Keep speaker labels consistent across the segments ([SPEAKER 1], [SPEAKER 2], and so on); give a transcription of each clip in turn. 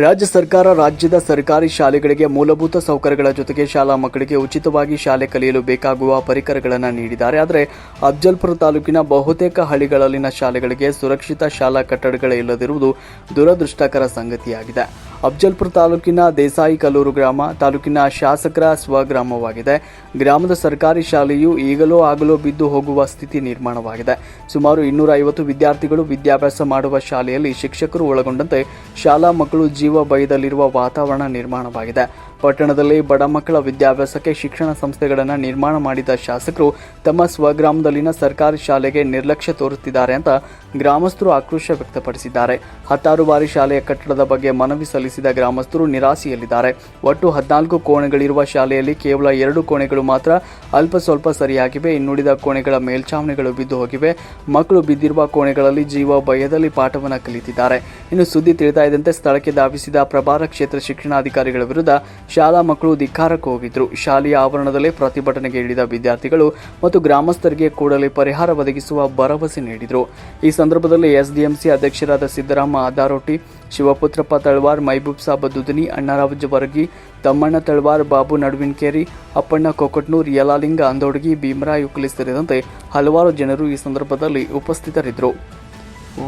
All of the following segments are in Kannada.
[SPEAKER 1] ರಾಜ್ಯ ಸರ್ಕಾರ ರಾಜ್ಯದ ಸರ್ಕಾರಿ ಶಾಲೆಗಳಿಗೆ ಮೂಲಭೂತ ಸೌಕರ್ಯಗಳ ಜೊತೆಗೆ ಶಾಲಾ ಮಕ್ಕಳಿಗೆ ಉಚಿತವಾಗಿ ಶಾಲೆ ಕಲಿಯಲು ಬೇಕಾಗುವ ಪರಿಕರಗಳನ್ನು ನೀಡಿದ್ದಾರೆ. ಆದರೆ ಅಫ್ಜಲ್ಪುರ ತಾಲೂಕಿನ ಬಹುತೇಕ ಹಳ್ಳಿಗಳಲ್ಲಿನ ಶಾಲೆಗಳಿಗೆ ಸುರಕ್ಷಿತ ಶಾಲಾ ಕಟ್ಟಡಗಳೇ ಇಲ್ಲದಿರುವುದು ದುರದೃಷ್ಟಕರ ಸಂಗತಿಯಾಗಿದೆ. ಅಫ್ಜಲ್ಪುರ ತಾಲೂಕಿನ ದೇಸಾಯಿ ಕಲ್ಲೂರು ಗ್ರಾಮ, ತಾಲೂಕಿನ ಶಾಸಕರ ಸ್ವಗ್ರಾಮವಾಗಿದೆ. ಗ್ರಾಮದ ಸರ್ಕಾರಿ ಶಾಲೆಯು ಈಗಲೋ ಆಗಲೋ ಬಿದ್ದು ಹೋಗುವ ಸ್ಥಿತಿ ನಿರ್ಮಾಣವಾಗಿದೆ. ಸುಮಾರು ಇನ್ನೂರ ಐವತ್ತು ವಿದ್ಯಾರ್ಥಿಗಳು ವಿದ್ಯಾಭ್ಯಾಸ ಮಾಡುವ ಶಾಲೆಯಲ್ಲಿ ಶಿಕ್ಷಕರು ಒಳಗೊಂಡಂತೆ ಶಾಲಾ ಮಕ್ಕಳು ಜೀವ ಭಯದಲ್ಲಿರುವ ವಾತಾವರಣ ನಿರ್ಮಾಣವಾಗಿದೆ. ಪಟ್ಟಣದಲ್ಲಿ ಬಡ ಮಕ್ಕಳ ವಿದ್ಯಾಭ್ಯಾಸಕ್ಕೆ ಶಿಕ್ಷಣ ಸಂಸ್ಥೆಗಳನ್ನು ನಿರ್ಮಾಣ ಮಾಡಿದ ಶಾಸಕರು ತಮ್ಮ ಸ್ವಗ್ರಾಮದಲ್ಲಿನ ಸರ್ಕಾರಿ ಶಾಲೆಗೆ ನಿರ್ಲಕ್ಷ್ಯ ತೋರುತ್ತಿದ್ದಾರೆ ಅಂತ ಗ್ರಾಮಸ್ಥರು ಆಕ್ರೋಶ ವ್ಯಕ್ತಪಡಿಸಿದ್ದಾರೆ. ಹತ್ತಾರು ಬಾರಿ ಶಾಲೆಯ ಕಟ್ಟಡದ ಬಗ್ಗೆ ಮನವಿ ಸಲ್ಲಿಸಿದ ಗ್ರಾಮಸ್ಥರು ನಿರಾಸೆಯಲ್ಲಿದ್ದಾರೆ. ಒಟ್ಟು ಹದಿನಾಲ್ಕು ಕೋಣೆಗಳಿರುವ ಶಾಲೆಯಲ್ಲಿ ಕೇವಲ ಎರಡು ಕೋಣೆಗಳು ಮಾತ್ರ ಅಲ್ಪ ಸ್ವಲ್ಪ ಸರಿಯಾಗಿವೆ. ಇನ್ನುಳಿದ ಕೋಣೆಗಳ ಮೇಲ್ಛಾವಣಿಗಳು ಬಿದ್ದು ಹೋಗಿವೆ. ಮಕ್ಕಳು ಬಿದ್ದಿರುವ ಕೋಣೆಗಳಲ್ಲಿ ಜೀವ ಭಯದಲ್ಲಿ ಪಾಠವನ್ನು ಕಲಿತಿದ್ದಾರೆ. ಇನ್ನು ಸುದ್ದಿ ತಿಳಿತಾ ಸ್ಥಳಕ್ಕೆ ಧಾವಿಸಿದ ಪ್ರಭಾರ ಕ್ಷೇತ್ರ ಶಿಕ್ಷಣಾಧಿಕಾರಿಗಳ ವಿರುದ್ಧ ಶಾಲಾ ಮಕ್ಕಳು ಧಿಕ್ಕಾರಕ್ಕೆ ಹೋಗಿದ್ರು. ಶಾಲೆಯ ಆವರಣದಲ್ಲೇ ಪ್ರತಿಭಟನೆಗೆ ಇಳಿದ ವಿದ್ಯಾರ್ಥಿಗಳು ಮತ್ತು ಗ್ರಾಮಸ್ಥರಿಗೆ ಕೂಡಲೇ ಪರಿಹಾರ ಒದಗಿಸುವ ಭರವಸೆ ನೀಡಿದರು. ಈ ಸಂದರ್ಭದಲ್ಲಿ ಎಸ್ಡಿಎಂಸಿ ಅಧ್ಯಕ್ಷರಾದ ಸಿದ್ದರಾಮ ಆದಾರೋಟಿ ಶಿವಪುತ್ರಪ್ಪ ತಳವಾರ್, ಮೈಬೂಬ್ ಸಾಬ್ ದುದನಿ ಅಣ್ಣಾರಾವ್ ಜವರ್ಗಿ ತಮ್ಮಣ್ಣ ತಳವಾರ್, ಬಾಬು ನಡುವಿನ್ಕೇರಿ, ಅಪ್ಪಣ್ಣ ಕೊಕಟ್ನೂರ್, ಯಲಾಲಿಂಗ ಅಂದೋಡಗಿ, ಭೀಮರಾಯ್ ಉಕ್ಲಿ ಸೇರಿದಂತೆ ಹಲವಾರು ಜನರು ಈ ಸಂದರ್ಭದಲ್ಲಿ ಉಪಸ್ಥಿತರಿದ್ದರು.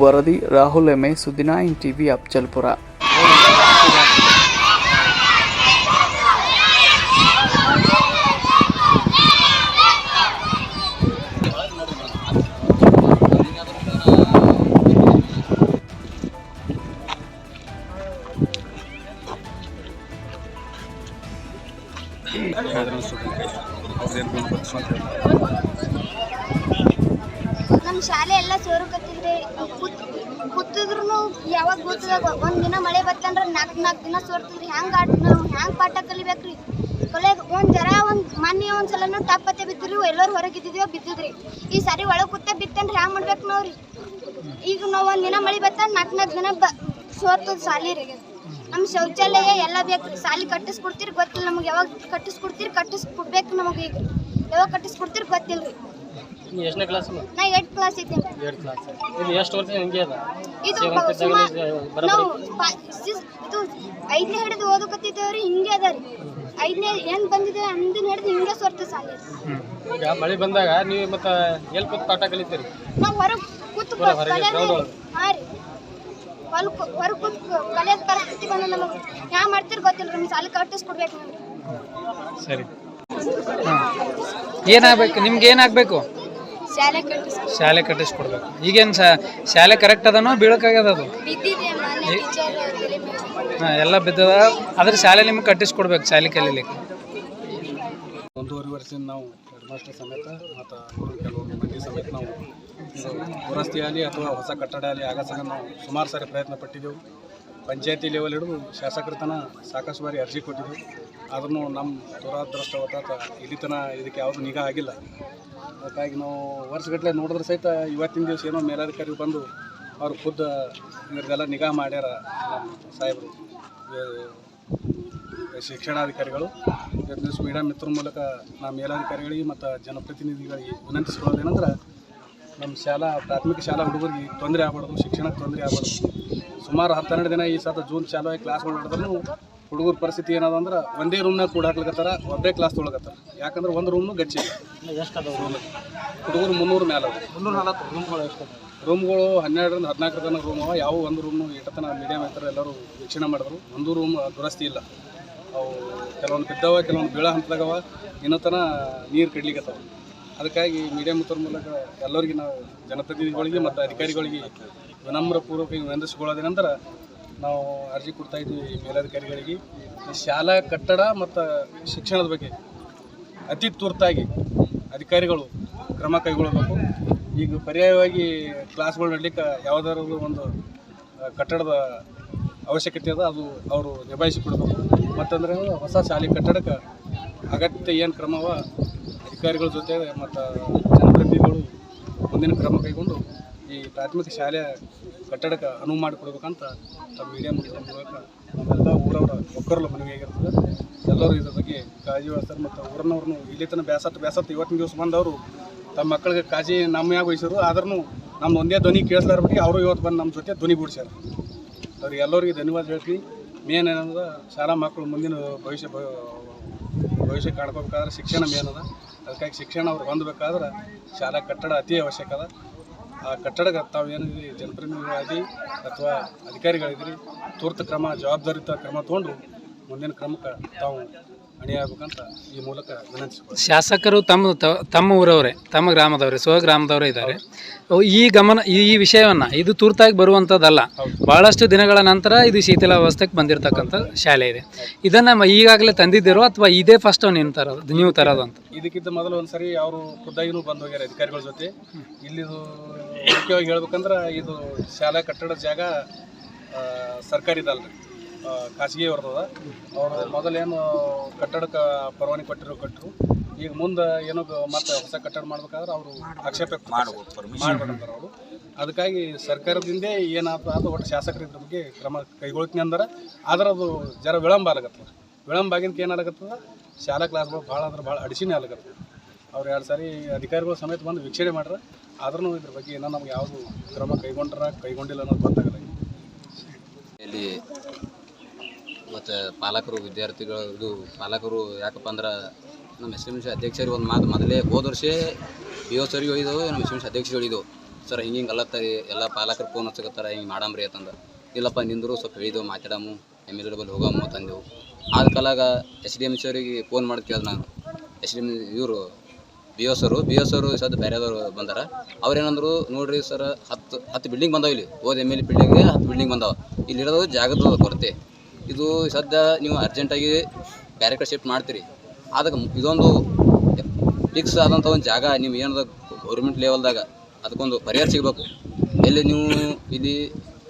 [SPEAKER 1] ವರದಿ ರಾಹುಲ್ ಎಮೆ ಸುದ್ದಿನಾಯಿನ್ ಟಿವಿ, ಅಫ್ಜಲ್ಪುರ.
[SPEAKER 2] ನಾಲ್ಕು ದಿನ ಸೋರ್ತಂದ್ರೆ ಹ್ಯಾಂಗ ಆಟ ನಾವು? ಪಾಠ ಕಲಿಬೇಕ್ರಿ? ಕೊಲೆಗ್ ಒಂದ್ ಜರ, ಒಂದ್ ಮೊನ್ನೆ ಒಂದ್ ಸಲನು ಟಪ್ಪತ್ತೆ ಬಿದ್ದಿರಿ ಎಲ್ಲರೂ ಹೊರಗಿದ್ದಿದ್ವಿ ಬಿದ್ದಿದ್ರಿ. ಈ ಸಾರಿ ಒಳಗ್ ಕೂತೆ ಬಿತ್ತಂದ್ರೆ ಹೆಂಗ್ ಮಾಡ್ಬೇಕು ನಾವ್ರಿ ಈಗ ನಾವು ಒಂದ್ ದಿನ ಮಳೆ ಬತ್ತ ನಾಲ್ಕು ನಾಲ್ಕು ದಿನ ಬ ಸೋರ್ತದ ಸಾಲಿ ರೀ. ನಮ್ಮ ಶೌಚಾಲಯ ಎಲ್ಲ ಬೇಕು ಸಾಲಿ ಕಟ್ಟಿಸ್ಕೊಡ್ತೀರಿ ಗೊತ್ತಿಲ್ಲ ನಮಗೆ, ಯಾವಾಗ ಕಟ್ಟಿಸ್ಕೊಡ್ತೀರಿ ಕಟ್ಟಿಸ್ಕೊಡ್ಬೇಕು ನಮಗೆ ಈಗ. ಯಾವಾಗ ಕಟ್ಟಿಸ್ಕೊಡ್ತೀರಿ ಗೊತ್ತಿಲ್ರಿ.
[SPEAKER 3] ಎಷ್ಟನೇ ಕ್ಲಾಸ್
[SPEAKER 2] ನಾ ಏಟ್ ಕ್ಲಾಸ್ ಇದ್ದೀನಿ.
[SPEAKER 3] ಕ್ಲಾಸ್ ಇದು ಎಷ್ಟು ವರ್ಷ ಹಿಂಗೆ ಅದ?
[SPEAKER 2] ಇದು ಸುಮಾರ್ ನಾವು ಪ- ಸಿಸ್- ಇದು ಐದನೇ ಹಿಡಿದು ಓದಕತ್ತಿದ್ದೇವ್ರಿ ಹಿಂಗೆ ಅದ ರೀ. ಐದನೇ ಏನ್ ಬಂದಿದೆ ಅಂದಿನ ಹಿಡಿದು ಹಿಂಗೆ ಸ್ವರ್ತ ಸಾಲಿ
[SPEAKER 3] ಈಗ ಮಳೆ ಬಂದಾಗ ನೀವು ಮತ್ತೆ ಎಲ್ಲಿ ಕೂತ್ ಪಾಠ ಕಲಿತೀರಿ?
[SPEAKER 2] ನಾವು ಹೊರಗೆ ಕೂತ್
[SPEAKER 3] ಹೊರ- ಹೊರಗೆ ground ಒಳಗೆ?
[SPEAKER 2] ಹಾ ರೀ. ಹೊಲ ಹೊರಗೆ ಕೂತ್ ಕಲಿಯೋದ್ ಪರಿಸ್ಥಿತಿ ಬಂದ ನಮಗೆ. ಯಾ ಮಾಡ್ತೀರಿ ಗೊತ್ತಿಲ್ಲ ನಮ್ಮ ಸಾಲಿ ಕಟ್ಟಿಸ್ಕೊಡ್ಬೇಕು ನಮ್ಗೆ
[SPEAKER 3] ಸರಿ. ಏನಾಗಬೇಕು? ನಿಮ್ಗೆ ಏನಾಗಬೇಕು?
[SPEAKER 2] ಶಾಲೆ ಕಟ್ಟಿಸ್
[SPEAKER 3] ಶಾಲೆ ಕಟ್ಟಿಸ್ಕೊಡ್ಬೇಕು. ಈಗೇನು ಶಾಲೆ ಕರೆಕ್ಟ್ ಅದನೋ ಬೀಳಕ್ಕಾಗ್ಯದ ಅದು?
[SPEAKER 2] ಬಿದ್ದಿದೆ ಮನೆ ಟೀಚರ್
[SPEAKER 3] ಹಾಂ ಎಲ್ಲ ಬಿದ್ದದ? ಆದ್ರೆ ಶಾಲೆ ನಿಮ್ಗೆ ಕಟ್ಟಿಸ್ಕೊಡ್ಬೇಕು ಶಾಲೆ ಕಲೀಲಿಕ್ಕೆ.
[SPEAKER 4] ಒಂದೂವರೆ ವರ್ಷದಿಂದ ನಾವು ಹೆಡ್ ಮಾಸ್ಟರ್ ಸಮೇತ ಮತ್ತು ಕೆಲವೊಂದು ಮಂದಿ ಸಮೇತ ನಾವು ಇದು ದುರಸ್ತಿ ಆಗಲಿ ಅಥವಾ ಹೊಸ ಕಟ್ಟಡ ಆಗಲಿ ಆಗಸಾಗ ಸಲ ನಾವು ಸುಮಾರು ಸಾರಿ ಪ್ರಯತ್ನ ಪಟ್ಟಿದ್ದೆವು. ಪಂಚಾಯತಿ ಲೆವೆಲ್ ಹಿಡಿದು ಶಾಸಕರ ತನ ಸಾಕಷ್ಟು ಬಾರಿ ಅರ್ಜಿ ಕೊಟ್ಟಿದ್ದೆವು. ಆದ್ರೂ ನಮ್ಮ ದುರಾದೃಷ್ಟವತ ಇಲ್ಲಿ ತನ ಇದಕ್ಕೆ ಯಾವುದು ನಿಗಾ ಆಗಿಲ್ಲ. ಅದಕ್ಕಾಗಿ ನಾವು ವರ್ಷಗಟ್ಟಲೆ ನೋಡಿದ್ರೆ ಸಹಿತ ಇವತ್ತಿನ ದಿವಸ ಏನೋ ಮೇಲಾಧಿಕಾರಿ ಬಂದು ಅವ್ರು ಖುದ್ದು ಇವ್ರಿಗೆಲ್ಲ ನಿಗಾ ಮಾಡ್ಯಾರ ಸಾಹೇಬರು ಶಿಕ್ಷಣಾಧಿಕಾರಿಗಳು. ಇವತ್ತು ಮೀಡಿಯಾ ಮಿತ್ರ ಮೂಲಕ ನಮ್ಮ ಮೇಲಾಧಿಕಾರಿಗಳಿಗೆ ಮತ್ತು ಜನಪ್ರತಿನಿಧಿಗಳಿಗೆ ವಿನಂತಿಸ್ಕೊಳ್ಳೋದೇನೆಂದ್ರೆ ನಮ್ಮ ಶಾಲಾ, ಪ್ರಾಥಮಿಕ ಶಾಲಾ ಹುಡುಗರಿಗೆ ತೊಂದರೆ ಆಗ್ಬಾರ್ದು, ಶಿಕ್ಷಣಕ್ಕೆ ತೊಂದರೆ ಆಗ್ಬಾರ್ದು. ಸುಮಾರು ಹತ್ತೆರಡು ದಿನ ಈ ಸತ ಜೂನ್ ಶಾಲೆ ಕ್ಲಾಸ್ಗಳು ನಡೆದ್ರೂ ಹುಡುಗರ ಪರಿಸ್ಥಿತಿ ಏನದ ಅಂದ್ರೆ ಒಂದೇ ರೂಮ್ನಾಗ ಕೂಡ ಹಾಕ್ಲಿಕತ್ತಾರ ಒಬ್ಬೇ ಕ್ಲಾಸ್ ತೊಳಗತ್ತಾರ ಯಾಕಂದ್ರೆ ಒಂದು ರೂಮ್ನು ಗಚ್ಚಿ ಹುಡುಗರು ಮುನ್ನೂರು ಮೇಲೆ
[SPEAKER 3] ಮುನ್ನೂರು ನಲವತ್ತು ರೂಮ್ಗಳು ಎಷ್ಟು
[SPEAKER 4] ರೂಮ್ಗಳು ಹನ್ನೆರಡರಿಂದ ಹದಿನಾಲ್ಕರ ತನಕ ರೂಮ್ ಅವ. ಯಾವ ಒಂದು ರೂಮ್ನು ಇಟ್ಟತನ ಮೀಡಿಯಮ್ ಐತರ ಎಲ್ಲರೂ ವೀಕ್ಷಣೆ ಮಾಡಿದ್ರು. ಒಂದು ರೂಮ್ ದುರಸ್ತಿ ಇಲ್ಲ. ಅವು ಕೆಲವೊಂದು ಬಿದ್ದವ ಕೆಲವೊಂದು ಬೀಳ ಹಂತದಾಗವ. ಇನ್ನೊತನ ನೀರು ಕಡ್ಲಿಕತ್ತವ. ಅದಕ್ಕಾಗಿ ಮೀಡಿಯಂ ಮಿತ್ರ ಮೂಲಕ ಎಲ್ಲರಿಗೆ ನಾವು ಜನಪ್ರತಿನಿಧಿಗಳಿಗೆ ಮತ್ತು ಅಧಿಕಾರಿಗಳಿಗೆ ವಿನಮ್ರಪೂರ್ವಕ ಪೂರ್ವಕ ವಿನಂತಿಸ್ಕೊಳ್ಳೋದೇನೆಂದ್ರೆ ನಾವು ಅರ್ಜಿ ಕೊಡ್ತಾ ಇದ್ದೀವಿ ಮೇಲಧಿಕಾರಿಗಳಿಗೆ. ಶಾಲಾ ಕಟ್ಟಡ ಮತ್ತು ಶಿಕ್ಷಣದ ಬಗ್ಗೆ ಅತಿ ತುರ್ತಾಗಿ ಅಧಿಕಾರಿಗಳು ಕ್ರಮ ಕೈಗೊಳ್ಳಬೇಕು. ಈಗ ಪರ್ಯಾಯವಾಗಿ ಕ್ಲಾಸ್ಗಳು ನಡಲಿಕ್ಕೆ ಯಾವುದಾದ್ರು ಒಂದು ಕಟ್ಟಡದ ಅವಶ್ಯಕತೆ ಅದ, ಅದು ಅವರು ನಿಭಾಯಿಸಿಕೊಡ್ಬೇಕು ಮತ್ತಂದ್ರೆ ಹೊಸ ಶಾಲೆ ಕಟ್ಟಡಕ್ಕೆ ಅಗತ್ಯ ಏನು ಕ್ರಮವ ಅಧಿಕಾರಿಗಳ ಜೊತೆ ಮತ್ತು ಜನಪ್ರತಿನಿಧಿಗಳು ಮುಂದಿನ ಕ್ರಮ ಕೈಗೊಂಡು ಈ ಪ್ರಾಥಮಿಕ ಶಾಲೆ ಕಟ್ಟಡಕ್ಕೆ ಅನುವು ಮಾಡಿಕೊಡ್ಬೇಕಂತ ತಮ್ಮ ಮೀಡಿಯಾ ಮೂಲಕ ನಮ್ಮೆಲ್ಲ ಊರವರ ಒಕ್ಕರಲ್ಲ ಮನವಿಯಾಗಿರ್ತದೆ ಎಲ್ಲರೂ ಇದ್ರ ಬಗ್ಗೆ ಕಾಳಜಿ ವಹಿಸ್ತಾರೆ ಮತ್ತು ಊರಿನವ್ರನ್ನು ಇಲ್ಲಿ ತನಕ ಬ್ಯಾಸತ್ತು ಬ್ಯಾಸತ್ತು ಇವತ್ತಿನ ದಿವಸ ಬಂದವರು ತಮ್ಮ ಮಕ್ಕಳಿಗೆ ಕಾಳಜಿ ನಮ್ಮ ಮ್ಯಾಗ ವಹಿಸಿದ್ರು ಆದ್ರೂ ನಮ್ಮ ಒಂದೇ ಧ್ವನಿ ಕೇಳಿಸ್ಲಾರ ಬಗ್ಗೆ ಅವರು ಇವತ್ತು ಬಂದು ನಮ್ಮ ಜೊತೆ ಧ್ವನಿ ಬಿಡ್ಸ್ಯಾರ. ಅವ್ರಿಗೆ ಎಲ್ಲರಿಗೆ ಧನ್ಯವಾದ ಹೇಳ್ತೀನಿ. ಮೇನ್ ಏನಂದ್ರೆ ಶಾಲಾ ಮಕ್ಕಳು ಮುಂದಿನ ಭವಿಷ್ಯ ಭವಿಷ್ಯ ಕಾಣ್ಕೋಬೇಕಾದ್ರೆ ಶಿಕ್ಷಣ ಮೇನದ ಅದ. ಅದಕ್ಕಾಗಿ ಶಿಕ್ಷಣ ಅವ್ರು ಹೊಂದಬೇಕಾದ್ರೆ ಶಾಲಾ ಕಟ್ಟಡ ಅತಿ ಅವಶ್ಯಕ ಅದ. ಆ ಕಟ್ಟಡಕ್ಕೆ ತಾವು ಏನಿದ್ರಿ ಜನಪ್ರತಿನಿಧಿಗಳಾಗಿ ಅಥವಾ ಅಧಿಕಾರಿಗಳಿದ್ರಿ? ತುರ್ತು ಕ್ರಮ ಜವಾಬ್ದಾರಿತ ಕ್ರಮ ತೊಗೊಂಡು ಮುಂದಿನ ಕ್ರಮಕ್ಕೆ ತಾವು ಅಣಿಯಾಗಬೇಕಂತ ಈ ಮೂಲಕ
[SPEAKER 3] ಶಾಸಕರು ತಮ್ಮ ತಮ್ಮ ಊರವರೇ ತಮ್ಮ ಗ್ರಾಮದವರೇ ಸ್ವಗ್ರಾಮದವರೇ ಇದ್ದಾರೆ. ಈ ಗಮನ ಈ ಈ ವಿಷಯವನ್ನ ಇದು ತುರ್ತಾಗಿ ಬರುವಂಥದ್ದಲ್ಲ ಬಹಳಷ್ಟು ದಿನಗಳ ನಂತರ ಇದು ಶಿಥಿಲಾವಸ್ಥೆಗೆ ಬಂದಿರತಕ್ಕಂಥ ಶಾಲೆ ಇದೆ. ಇದನ್ನ ಈಗಾಗಲೇ ತಂದಿದ್ದೀರೋ ಅಥವಾ ಇದೇ ಫಸ್ಟ್ ನೀವು ತರೋದು ನೀವು ತರೋದು ಅಂತ
[SPEAKER 4] ಇದಕ್ಕಿಂತ ಮೊದಲು ಒಂದು ಸರಿ ಅವರು ಖುದ್ದಾಗಿನೂ ಬಂದು ಹೋಗ್ಯಾರ ಅಧಿಕಾರಿಗಳ ಜೊತೆ. ಇಲ್ಲಿದು ಮುಖ್ಯವಾಗಿ ಹೇಳ್ಬೇಕಂದ್ರೆ ಇದು ಶಾಲಾ ಕಟ್ಟಡದ ಜಾಗ ಸರ್ಕಾರಿದಲ್ರಿ ಖಾಸಗಿ ಅವ್ರದ್ದು. ಅವರು ಮೊದಲೇನು ಕಟ್ಟಡಕ್ಕೆ ಪರವಾನಗಿ ಕೊಟ್ಟಿರೋ ಕಟ್ಟರು. ಈಗ ಮುಂದೆ ಏನೋ ಮತ್ತೆ ಹೊಸ ಕಟ್ಟಡ ಮಾಡ್ಬೇಕಾದ್ರೆ ಅವರು ಆಕ್ಷೇಪ ಮಾಡ್ಬೇಕಂತಾರೆ ಅವರು. ಅದಕ್ಕಾಗಿ ಸರ್ಕಾರದಿಂದ ಏನಾದ್ರು ಅದು ಒಟ್ಟು ಶಾಸಕರು ಇದ್ರ ಬಗ್ಗೆ ಕ್ರಮ ಕೈಗೊಳ್ತೀನಿ ಅಂದ್ರೆ. ಆದ್ರೆ ಅದು ಜರ ವಿಳಂಬ ಆಗತ್ತೆ ವಿಳಂಬ ಆಗಿದ್ದಕ್ಕೆ ಏನಾಗತ್ತದ ಶಾಲಾ ಕ್ಲಾಸ್ಗಳು ಭಾಳ ಅಂದ್ರೆ ಭಾಳ ಅಡಿಸಿನೇ ಆಗತ್ತೆ. ಅವ್ರು ಎರಡು ಸಾರಿ ಅಧಿಕಾರಿಗಳು ಸಮೇತ ಬಂದು ವೀಕ್ಷಣೆ ಮಾಡ್ರೆ ಆದ್ರೂ ಇದ್ರ ಬಗ್ಗೆ ಏನೋ ನಮ್ಗೆ ಯಾವುದು ಕ್ರಮ ಕೈಗೊಂಡ್ರ ಕೈಗೊಂಡಿಲ್ಲ ಅನ್ನೋದು ಗೊತ್ತಾಗಲ್ಲ.
[SPEAKER 5] ಇಲ್ಲಿ ಮತ್ತು ಪಾಲಕರು, ವಿದ್ಯಾರ್ಥಿಗಳು, ಇದು ಪಾಲಕರು ಯಾಕಪ್ಪ ಅಂದ್ರೆ ನಮ್ಮ ಎಸ್ ಎಂ ಸಿ ಅಧ್ಯಕ್ಷರಿಗೆ ಒಂದು ಮಾತು ಮೊದಲೇ, ಹೋದ ವರ್ಷ ಬಿ ಓ ಸರಿಗೆ ಹೋಗಿದ್ದವು ನಮ್ಮ ಎಸ್ ಎಂ ಸಿ ಅಧ್ಯಕ್ಷರು ಹೇಳಿದ್ದು ಸರ್, ಹಿಂಗೆ ಹಿಂಗೆ ಅಲ್ಲತ್ತರಿ ಎಲ್ಲ ಪಾಲಕರು ಫೋನ್ ಹಚ್ಚಕತ್ತಾರ ಹಿಂಗೆ ಮಾಡಾಮ್ರಿ ಅಂತಂದು. ಇಲ್ಲಪ್ಪ, ನಿಂದರು ಸ್ವಲ್ಪ ಹೇಳಿದೆವು, ಮಾತಾಡಮು ಎಂ ಎಲ್ ಎ ಬಲ್ಲಿ ಹೋಗಮ್ಮು ತಂದೆವು ಆದ ಕಾಲಾಗ ಎಸ್ ಡಿ ಎಂ ಸಿ ಅವರಿಗೆ ಫೋನ್ ಮಾಡಿ ಕೇಳಿದೆ ನಾನು. ಎಸ್ ಡಿ ಎಂ ಇವರು ಬಿ ಎಸ್ ಅವರು ಬಿ ಎಸ್ ಅವರು ಸದ್ದು ಬೇರೆದವರು ಬಂದಾರ. ಅವ್ರೇನಂದ್ರು, ನೋಡ್ರಿ ಸರ್, ಹತ್ತು ಹತ್ತು ಬಿಲ್ಡಿಂಗ್ ಬಂದಾವ ಇಲ್ಲಿ, ಹೋದ ಎಂ ಎಲ್ ಬಿಲ್ಡಿಂಗ್ ಹತ್ತು ಬಿಲ್ಡಿಂಗ್ ಬಂದಾವ. ಇಲ್ಲಿರೋದು ಜಾಗದ ಕೊರತೆ. ಇದು ಸದ್ಯ ನೀವು ಅರ್ಜೆಂಟಾಗಿ ಬೇರೆ ಕಡೆ ಶಿಫ್ಟ್ ಮಾಡ್ತೀರಿ. ಅದಕ್ಕೆ ಇದೊಂದು ಫಿಕ್ಸ್ ಆದಂಥ ಒಂದು ಜಾಗ, ನೀವು ಏನದ ಗೌರ್ಮೆಂಟ್ ಲೆವೆಲ್ದಾಗ ಅದಕ್ಕೊಂದು ಪರಿಹಾರ ಸಿಗಬೇಕು. ಎಲ್ಲಿ ನೀವು ಇಲ್ಲಿ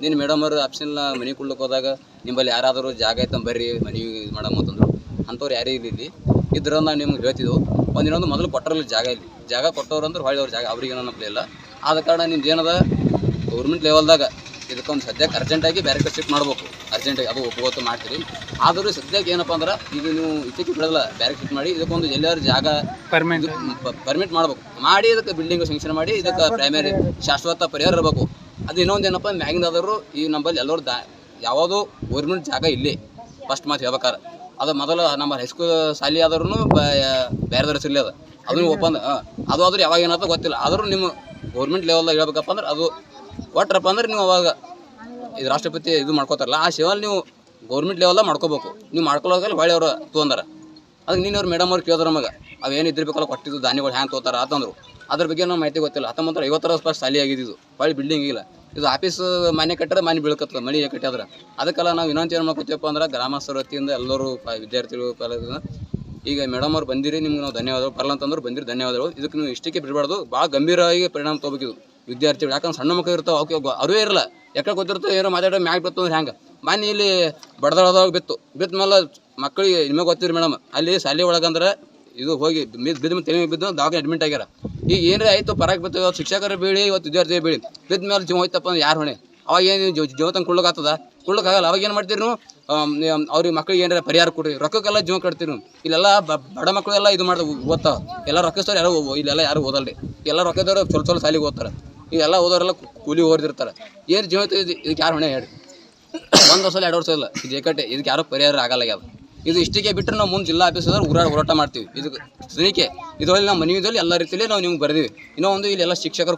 [SPEAKER 5] ನೀನು ಮೇಡಮ್ ಅವರು ಆಪ್ಷನ್ ಮನೆ ಕೊಡ್ಲಿಕ್ಕೆ ಹೋದಾಗ ನಿಮ್ಮಲ್ಲಿ ಯಾರಾದರೂ ಜಾಗ ಐತೆ ಬರ್ರಿ, ಮನೆ ಇದು ಮಾಡಮ್ಮ ಅಂತಂದ್ರು. ಅಂಥವ್ರು ಯಾರೇ ಇಲ್ಲಿ. ಇದ್ರ ನಾವು ನಿಮ್ಗೆ ಹೇಳ್ತಿದ್ದೆವು ಒಂದಿನೊಂದು ಮೊದಲು ಕೊಟ್ಟರಲ್ಲಿ ಜಾಗ ಇಲ್ಲಿ. ಜಾಗ ಕೊಟ್ಟವ್ರು ಅಂದ್ರೆ ಹೊಳ್ಳಿ ಜಾಗ, ಅವ್ರಿಗೆ ಏನಪ್ಪ ಇಲ್ಲ ಆದ ಕಾರಣ ನಿಮ್ದು ಏನದ ಗೌರ್ಮೆಂಟ್ ಲೆವೆಲ್ದಾಗ ಇದಕ್ಕೊಂದು ಸದ್ಯಕ್ಕೆ ಅರ್ಜೆಂಟಾಗಿ ಬೇರೆ ಕಡೆ ಶಿಫ್ಟ್ ಮಾಡ್ಬೇಕು. ಅರ್ಜೆಂಟಾಗಿ ಅದು ಒಪ್ಪಗೊತ್ತು ಮಾಡ್ತೀರಿ. ಆದರೂ ಸದ್ಯಕ್ಕೆ ಏನಪ್ಪ ಅಂದ್ರೆ ಇದು ನೀವು ಇದಕ್ಕೆ ಬಿಡೋಲ್ಲ ಬ್ಯಾರೆ ಶಿಫ್ಟ್ ಮಾಡಿ ಇದಕ್ಕೊಂದು ಎಲ್ಲಾರು ಜಾಗ
[SPEAKER 3] ಪರ್ಮಿಟ್
[SPEAKER 5] ಪರ್ಮಿಟ್ ಮಾಡ್ಬೇಕು. ಮಾಡಿ ಇದಕ್ಕೆ ಬಿಲ್ಡಿಂಗ್ ಸೆಂಕ್ಷನ್ ಮಾಡಿ ಇದಕ್ಕೆ ಪ್ರೈಮರಿ ಶಾಶ್ವತ ಪರಿಹಾರ ಇರಬೇಕು. ಅದು ಇನ್ನೊಂದು ಏನಪ್ಪ ಮ್ಯಾಗಿಂದಾದರೂ ಈ ನಂಬಲ್ಲಿ ಎಲ್ಲರೂ ದಾ ಯಾವುದೋ ಗೌರ್ಮೆಂಟ್ ಜಾಗ ಇಲ್ಲಿ. ಫಸ್ಟ್ ಮಾತು ಹೇಳ್ಬೇಕಾರೆ ಅದು ಮೊದಲು ನಮ್ಮ ಹೈಸ್ಕೂಲ್ ಶಾಲಿ ಆದ್ರೂ ಬೇರೆದವ್ರ ಹೆಸರಲ್ಲಿ ಅದು. ಅದನ್ನು ಒಪ್ಪಂದ ಅದು ಆದ್ರೂ ಯಾವಾಗ ಏನಾಯ್ತು ಗೊತ್ತಿಲ್ಲ. ಆದರೂ ನಿಮ್ಮ ಗೌರ್ಮೆಂಟ್ ಲೆವೆಲ್ದಾಗ ಹೇಳ್ಬೇಕಪ್ಪ ಅಂದ್ರೆ ಅದು ಕೊಟ್ರಪ್ಪ ಅಂದ್ರೆ ನೀವು ಅವಾಗ ಇದು ರಾಷ್ಟ್ರಪತಿ ಇದು ಮಾಡ್ಕೋತಾರಲ್ಲ, ಆ ಸೇವಲ್ಲಿ ನೀವು ಗೌರ್ಮೆಂಟ್ ಲೆವೆಲ್ದಾಗ ಮಾಡ್ಕೋಬೇಕು. ನೀವು ಮಾಡ್ಕೊಳ್ಳೋದ್ರಲ್ಲಿ ಹೊಳ್ಳಿ ಅವರು ತೊಗೊಂಡಾರ. ಅದಕ್ಕೆ ನೀನು ಅವ್ರು ಮೇಡಮ್ ಅವ್ರು ಕೇಳಿದ್ರು ನಮಗೆ, ಅವೇನು ಇದ್ದಿರ್ಬೇಕಲ್ಲ, ಕೊಟ್ಟಿದ್ದು ಧಾನ್ಯಗಳು ಹ್ಯಾಂಗೆ ತೋತಾರ ಅಂತಂದ್ರು ಅದ್ರ. ಬಗ್ಗೆ ನಾವು ಮಾಹಿತಿ ಗೊತ್ತಿಲ್ಲ. ಹತ್ತೊಂಬತ್ತರ ಐವತ್ತರ ಸ್ಪಷ್ಟ ಸಾಲಿ ಆಗಿದ್ದು ಹೊಳ್ಳಿ ಬಿಲ್ಡಿಂಗ್ ಇಲ್ಲ ಇದು ಆಫೀಸ್ ಮನೆ ಕಟ್ಟರೆ ಮನೆ ಬೀಳ್ಕತ್ತದ ಮಳಿ ಕಟ್ಟಿದ್ರೆ ಅದಕ್ಕೆಲ್ಲ ನಾವು ಇನ್ನೊಂದು ಏನು ಮಾಡ್ಕೊತೀವಪ್ಪ ಅಂದ್ರೆ ಗ್ರಾಮಸ್ಥರ ವತಿಯಿಂದ ಎಲ್ಲರೂ ವಿದ್ಯಾರ್ಥಿಗಳು ಕಾಲೇಜಿಂದ ಈಗ ಮೇಡಮ್ ಅವ್ರು ಬಂದಿರಿ, ನಿಮ್ಗೆ ನಾವು ಧನ್ಯವಾದಗಳು. ಬರಲ್ಲ ಅಂತಂದ್ರೆ ಬಂದಿರಿ, ಧನ್ಯವಾದಗಳು. ಇದಕ್ಕೆ ನೀವು ಇಷ್ಟಕ್ಕೆ ಬಿಡಬಾರ್ದು. ಭಾಳ ಗಂಭೀರವಾಗಿ ಪರಿಣಾಮ ತೊಗೋಬೇಕು ವಿದ್ಯಾರ್ಥಿಗಳು. ಯಾಕಂದ್ರೆ ಸಣ್ಣ ಮಕ್ಕಳು ಇರ್ತಾವೆ ಅವಕ್ಕೆ ಅರಿವೇ ಇರಲ್ಲ. ಯಾಕೆ ಗೊತ್ತಿರ್ತವೆ ಏನೋ ಮಾತಾಡೋ ಮ್ಯಾಗ ಬಿತ್ತು ಅಂದ್ರೆ ಹೆಂಗೆ ಮನೆ ಇಲ್ಲಿ ಬಡದಾಳದಾಗ ಬಿತ್ತು. ಬಿತ್ತ ಮೇಲೆ ಮಕ್ಕಳಿಗೆ ನಿಮಗೆ ಗೊತ್ತಿರಿ ಮೇಡಮ್, ಅಲ್ಲಿ ಶಾಲೆ ಒಳಗಂದ್ರೆ ಇದು ಹೋಗಿ ಬಿದ್ದು ಬಿದ್ದು ತಲೆ ಮೇಲೆ ಬಿದ್ದು ದವಾಖಾನೆ ಅಡ್ಮಿಟ್ ಆಗ್ಯಾರ. ಈಗ ಏನೇ ಆಯಿತು ಪರಾಗ ಬಿತ್ತು, ಇವತ್ತು ಶಿಕ್ಷಕರು ಬೀಳಿ, ಇವತ್ತು ವಿದ್ಯಾರ್ಥಿ ಬೀಳಿ. ಬಿದ್ದ ಮೇಲೆ ಜೀವ ಹೋಯ್ತಪ್ಪ ಅಂದ್ರೆ ಯಾರು ಹೊಣೆ? ಅವಾಗ ಏನು ಜೀವ ತಂಗೆ ಕುಳ್ಳಕ್ಕಾಗ್ತದ ಕುಳ್ಳಕ್ಕಾಗಲ್ಲ ಅವಾಗ ಏನು ಮಾಡ್ತೀರಿ ಅವ್ರಿಗೆ ಮಕ್ಳಿಗೆ ಏನಾರ ಪರಿಹಾರ ಕೊಡ್ರಿ ರೊಕ್ಕಕ್ಕೆಲ್ಲ ಜೀವ ಕಟ್ತೀರಿ ನೀವು. ಇಲ್ಲೆಲ್ಲ ಬಡ ಮಕ್ಕಳೆಲ್ಲ ಇದು ಮಾಡ್ತಾರೆ ಓದ್ತಾವ. ಎಲ್ಲ ರೊಕ್ಕಸ್ತವ್ರು ಯಾರು ಇಲ್ಲೆಲ್ಲ ಯಾರು ಓದಲ್ರಿ. ಎಲ್ಲ ರೊಕ್ಕದವ್ರು ಚಲೋ ಚಲೋ ಸಾಲಿಗೆ ಓದ್ತಾರೆ. ಇವೆಲ್ಲ ಓದೋರೆಲ್ಲ ಕೂಲಿ ಓದಿರ್ತಾರೆ ಏನು ಜೀವ ಇದು- ಇದಕ್ಕೆ ಯಾರು ಹೊಣೆ? ಹೇಳಿ. ಒಂದು ವರ್ಷ ಎರಡು ವರ್ಷ ಇಲ್ಲ. ಇದು ಏಕಟ್ಟೆ ಇದಕ್ಕೆ ಯಾರೂ ಪರಿಹಾರ ಆಗಲ್ಲ ಇದು ಇಷ್ಟಿಗೆ ಬಿಟ್ಟರೆ ನಾವು ಮುಂದೆ ಜಿಲ್ಲಾ ಆಫೀಸರ್ ಹೋರಾಟ ಹೋರಾಟ ಮಾಡ್ತೀವಿ. ಇದು ತನಿಖೆ ಇದರಲ್ಲಿ ನಾವು ಮನೆಯಲ್ಲಿ ಎಲ್ಲ ರೀತಿಯಲ್ಲಿ ನಾವು ನಿಮ್ಗೆ ಬರೆದೀವಿ. ಇನ್ನೂ ಒಂದು ಇಲ್ಲಿ ಎಲ್ಲ ಶಿಕ್ಷಕರ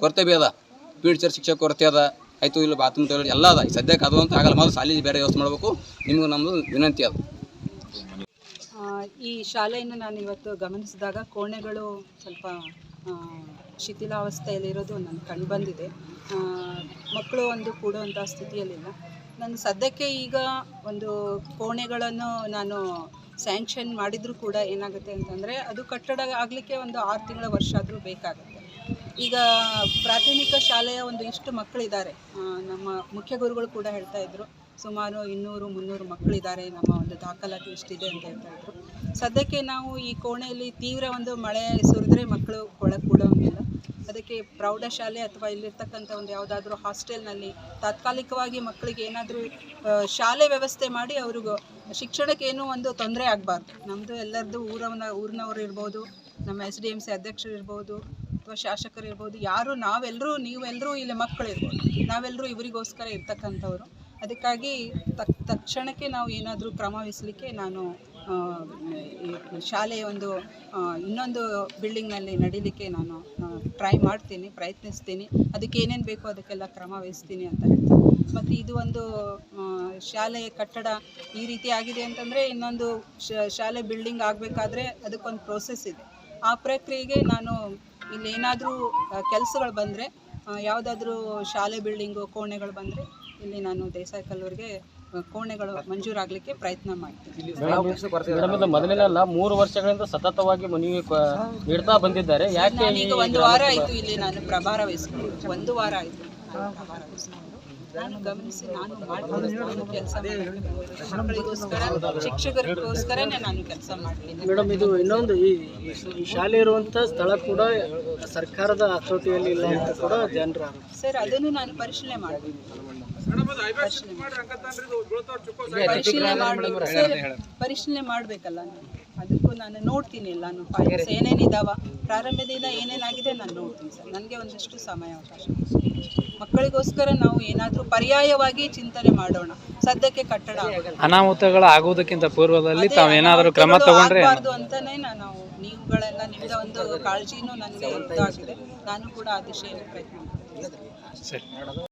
[SPEAKER 5] ಕೊರತೆ ಬಿ ಅದ. ಪಿ ಟಿ ಶಿಕ್ಷಕ ಕೊರತೆ ಅದ. ಆಯಿತು, ಇಲ್ಲಿ ಬಾತ್ರೂಮ್ ಟಾಯ್ಲೆಟ್ ಎಲ್ಲ ಅದ. ಸದ್ಯಕ್ಕೆ ಅದು ಅಂತ ಆಗಲ್ಲ. ಮೊದಲು ಶಾಲೆಗೆ ಬೇರೆ ವ್ಯವಸ್ಥೆ ಮಾಡಬೇಕು. ನಿಮ್ಗೆ ನಮ್ಮದು ವಿನಂತಿ ಅದು.
[SPEAKER 6] ಈ ಶಾಲೆಯನ್ನು ನಾನು ಇವತ್ತು ಗಮನಿಸಿದಾಗ ಕೋಣೆಗಳು ಸ್ವಲ್ಪ ಶಿಥಿಲಾವಸ್ಥೆಯಲ್ಲಿರೋದು ನನ್ನ ಕಂಡು ಬಂದಿದೆ. ಮಕ್ಕಳು ಒಂದು ಕೂಡುವಂಥ ಸ್ಥಿತಿಯಲ್ಲಿಲ್ಲ. ನಾನು ಸದ್ಯಕ್ಕೆ ಈಗ ಒಂದು ಕೋಣೆಗಳನ್ನು ನಾನು ಸ್ಯಾಂಕ್ಷನ್ ಮಾಡಿದರೂ ಕೂಡ ಏನಾಗುತ್ತೆ ಅಂತಂದರೆ, ಅದು ಕಟ್ಟಡ ಆಗಲಿಕ್ಕೆ ಒಂದು ಆರು ತಿಂಗಳ ವರ್ಷ ಆದರೂ ಬೇಕಾಗುತ್ತೆ. ಈಗ ಪ್ರಾಥಮಿಕ ಶಾಲೆಯ ಒಂದು ಇಷ್ಟು ಮಕ್ಕಳಿದ್ದಾರೆ. ನಮ್ಮ ಮುಖ್ಯ ಗುರುಗಳು ಕೂಡ ಹೇಳ್ತಾ ಇದ್ರು, ಸುಮಾರು ಇನ್ನೂರು ಮುನ್ನೂರು ಮಕ್ಕಳಿದ್ದಾರೆ, ನಮ್ಮ ಒಂದು ದಾಖಲಾತಿ ಇಷ್ಟಿದೆ ಅಂತ ಹೇಳ್ತಾ ಇದ್ರು. ಸದ್ಯಕ್ಕೆ ನಾವು ಈ ಕೋಣೆಯಲ್ಲಿ ತೀವ್ರ ಒಂದು ಮಳೆ ಸುರಿದ್ರೆ ಮಕ್ಕಳು ಒಳಗೆ ಕೂಡೋಂಗಿಲ್ಲ. ಅದಕ್ಕೆ ಪ್ರೌಢಶಾಲೆ ಅಥವಾ ಇಲ್ಲಿರ್ತಕ್ಕಂಥ ಒಂದು ಯಾವುದಾದ್ರೂ ಹಾಸ್ಟೆಲ್ನಲ್ಲಿ ತಾತ್ಕಾಲಿಕವಾಗಿ ಮಕ್ಕಳಿಗೆ ಏನಾದರೂ ಶಾಲೆ ವ್ಯವಸ್ಥೆ ಮಾಡಿ ಅವ್ರಿಗೂ ಶಿಕ್ಷಣಕ್ಕೆ ಏನೂ ಒಂದು ತೊಂದರೆ ಆಗಬಾರ್ದು. ನಮ್ಮದು ಎಲ್ಲರದ್ದು ಊರವನ, ಊರಿನವ್ರು ಇರ್ಬೋದು, ನಮ್ಮ ಎಸ್ ಡಿ ಎಂ ಸಿ ಅಧ್ಯಕ್ಷರು ಇರ್ಬೋದು ಅಥವಾ ಶಾಸಕರು ಇರ್ಬೋದು, ಯಾರು ನಾವೆಲ್ಲರೂ ನೀವೆಲ್ಲರೂ ಇಲ್ಲಿ ಮಕ್ಕಳು ಇರ್ಬೋದು. ನಾವೆಲ್ಲರೂ ಇವರಿಗೋಸ್ಕರ ಇರ್ತಕ್ಕಂಥವ್ರು. ಅದಕ್ಕಾಗಿ ತಕ್, ತಕ್ಷಣಕ್ಕೆ ನಾವು ಏನಾದರೂ ಕ್ರಮ ವಹಿಸಲಿಕ್ಕೆ ನಾನು ಶಾಲೆಯ ಒಂದು ಇನ್ನೊಂದು ಬಿಲ್ಡಿಂಗ್ನಲ್ಲಿ ನಡೀಲಿಕ್ಕೆ ನಾನು ಟ್ರೈ ಮಾಡ್ತೀನಿ, ಪ್ರಯತ್ನಿಸ್ತೀನಿ. ಅದಕ್ಕೆ ಏನೇನು ಬೇಕೋ ಅದಕ್ಕೆಲ್ಲ ಕ್ರಮ ವಹಿಸ್ತೀನಿ ಅಂತ ಹೇಳ್ತೀನಿ ಮತ್ತು ಇದು ಒಂದು ಶಾಲೆಯ ಕಟ್ಟಡ ಈ ರೀತಿ ಆಗಿದೆ ಅಂತಂದರೆ ಇನ್ನೊಂದು ಶಾಲೆ ಬಿಲ್ಡಿಂಗ್ ಆಗಬೇಕಾದ್ರೆ ಅದಕ್ಕೊಂದು ಪ್ರೋಸೆಸ್ ಇದೆ. ಆ ಪ್ರಕ್ರಿಯೆಗೆ ನಾನು ಇಲ್ಲೇನಾದರೂ ಕೆಲಸಗಳು ಬಂದರೆ ಯಾವುದಾದ್ರೂ ಶಾಲೆ ಬಿಲ್ಡಿಂಗು, ಕೋಣೆಗಳು ಬಂದರೆ ಇಲ್ಲಿ ನಾನು ದೇಸಾಯಿ ಕಲ್ಲೂರಿಗೆ ಕೋಣೆಗಳು ಮಂಜೂರಾಗಲಿಕ್ಕೆ ಪ್ರಯತ್ನ
[SPEAKER 7] ಮಾಡ್ತೀವಿ. ಮೊದಲಿನಲ್ಲ ಮೂರು ವರ್ಷಗಳಿಂದ ಸತತವಾಗಿ ಮನವಿ ಇಡ್ತಾ ನೀಡ್ತಾ ಬಂದಿದ್ದಾರೆ ಯಾಕೆ
[SPEAKER 6] ಈಗ ಒಂದು ವಾರ ಆಯಿತು ಇಲ್ಲಿ ನಾನು ಪ್ರಭಾರ ವಹಿಸ್ಕೊಂಡು. ಒಂದು ವಾರ ಆಯಿತು ನಾನು ಪ್ರಭಾರ ವಹಿಸ್ಕೊಂಡು. ನಾನು ಗಮನಿಸಿ ನಾನು ಮಾಡ್ತೀನಿ ಕೆಲಸ ಮಕ್ಕಳಿಗೋಸ್ಕರ ಶಿಕ್ಷಕರಿಗೋಸ್ಕರನೇ ನಾನು ಕೆಲಸ ಮಾಡ್ತೀನಿ.
[SPEAKER 7] ಮೇಡಮ್ ಇದು ಇನ್ನೊಂದು ಈ ಶಾಲೆ ಇರುವಂತ ಸ್ಥಳ ಕೂಡ ಸರ್ಕಾರದ ಹತೋಟಿಯಲ್ಲಿ ಇಲ್ಲ ಅಂತ ಕೂಡ ಜನರ.
[SPEAKER 6] ಸರ್ ಅದನ್ನು ನಾನು ಪರಿಶೀಲನೆ ಮಾಡ್ತೀನಿ. ಪರಿಶೀಲನೆ ಮಾಡ್ಬೇಕಲ್ಲ ಮಾಡಿ ಸರ್ ಪರಿಶೀಲನೆ ಮಾಡಬೇಕಲ್ಲ ನಾನು. ಅದಕ್ಕೂ ನಾನು ನೋಡ್ತೀನಿ ಎಲ್ಲಾನು ಫೈಲ್ಸ್ ಏನೇನಿದಾವ ಪ್ರಾರಂಭದಿಂದ ಏನೇನಾಗಿದೆ ನಾನು ನೋಡ್ತೀನಿ ಸರ್. ನನಗೆ ಒಂದಷ್ಟು ಸಮಯ ಅವಕಾಶ ಮಕ್ಕಳಿಗೋಸ್ಕರ ನಾವು ಏನಾದರೂ ಪರ್ಯಾಯವಾಗಿ ಚಿಂತನೆ ಮಾಡೋಣ. ಸದ್ಯಕ್ಕೆ ಕಟ್ಟಡ.
[SPEAKER 3] ಅನಾಹುತಗಳು ಆಗುವುದಕ್ಕಿಂತ ಪೂರ್ವದಲ್ಲಿ
[SPEAKER 6] ತಾವು
[SPEAKER 3] ತಾವೇನಾದರೂ ಕ್ರಮ ತಗೊಂಡ್ರೆ
[SPEAKER 6] ಅಂತಾನೆ ನಾನು ನೀವುಗಳೆಲ್ಲ ನಿಮ್ದ ಒಂದು ಕಾಳಜಿನೂ ನನಗೆ ಇದಾಗಿದೆ. ನಾನು ಕೂಡ ಆ ದಿಶೆಯಲ್ಲಿ ಪ್ರಯತ್ನ